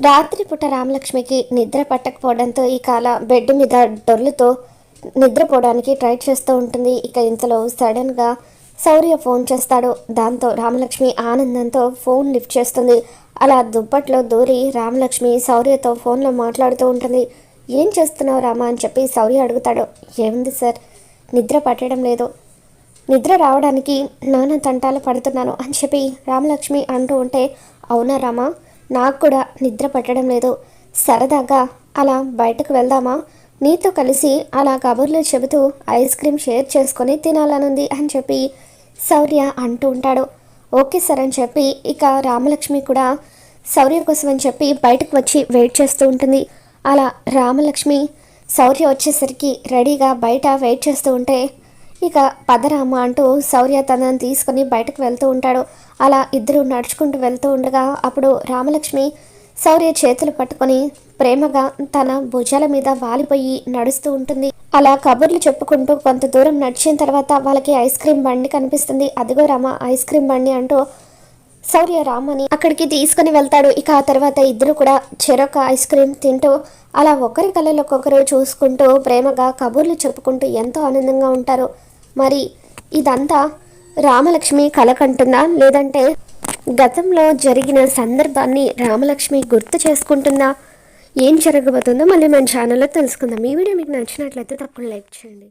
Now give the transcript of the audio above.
రాత్రిపూట రామలక్ష్మికి నిద్ర పట్టకపోవడంతో ఇక అలా బెడ్ మీద డొల్లుతో నిద్రపోవడానికి ట్రై చేస్తూ ఉంటుంది. ఇక ఇంతలో సడన్గా శౌర్య ఫోన్ చేస్తాడు. దాంతో రామలక్ష్మి ఆనందంతో ఫోన్ లిఫ్ట్ చేస్తుంది. అలా దుప్పట్లో దూరి రామలక్ష్మి శౌర్యతో ఫోన్లో మాట్లాడుతూ ఉంటుంది. ఏం చేస్తున్నావు రామా? అని చెప్పి శౌర్య అడుగుతాడు. ఏముంది సార్ నిద్ర పట్టడం లేదు. నిద్ర రావడానికి నాన్న తంటాలు పడుతున్నాను అని చెప్పి రామలక్ష్మి అంటూ ఉంటే అవునా రామా? నాకు కూడా నిద్ర పట్టడం లేదు. సరదాగా అలా బయటకు వెళ్దామా? నీతో కలిసి అలా కబుర్లు చెబుతూ ఐస్ క్రీమ్ షేర్ చేసుకొని తినాలనుంది అని చెప్పి శౌర్య అంటూ ఉంటాడు. ఓకే సార్ అని చెప్పి ఇక రామలక్ష్మి కూడా శౌర్య కోసం అని చెప్పి బయటకు వచ్చి వెయిట్ చేస్తూ ఉంటుంది. అలా రామలక్ష్మి శౌర్య వచ్చేసరికి రెడీగా బయట వెయిట్ చేస్తూ ఉంటే ఇక పదరామ అంటూ శౌర్య తనని తీసుకుని బయటకు వెళ్తూ ఉంటాడు. అలా ఇద్దరు నడుచుకుంటూ వెళ్తూ ఉండగా అప్పుడు రామలక్ష్మి శౌర్య చేతులు పట్టుకొని ప్రేమగా తన భుజాల మీద వాలిపోయి నడుస్తూ ఉంటుంది. అలా కబుర్లు చెప్పుకుంటూ కొంత దూరం నడిచిన తర్వాత వాళ్ళకి ఐస్ క్రీమ్ బండి కనిపిస్తుంది. అదిగో రామ ఐస్ క్రీమ్ బండి అంటూ శౌర్య రామని అక్కడికి తీసుకుని వెళ్తాడు. ఇక ఆ తర్వాత ఇద్దరు కూడా చెరొక ఐస్ క్రీమ్ తింటూ అలా ఒకరి కళ్ళలోకొకరు చూసుకుంటూ ప్రేమగా కబుర్లు చెప్పుకుంటూ ఎంతో ఆనందంగా ఉంటారు. మరి ఇదంతా రామలక్ష్మి కళ కంటుందా? లేదంటే గతంలో జరిగిన సందర్భాన్ని రామలక్ష్మి గుర్తు చేసుకుంటుందా? ఏం జరగబోతుందో మళ్ళీ మన ఛానల్లో తెలుసుకుందాం. ఈ వీడియో మీకు నచ్చినట్లయితే తప్పకుండా లైక్ చేయండి.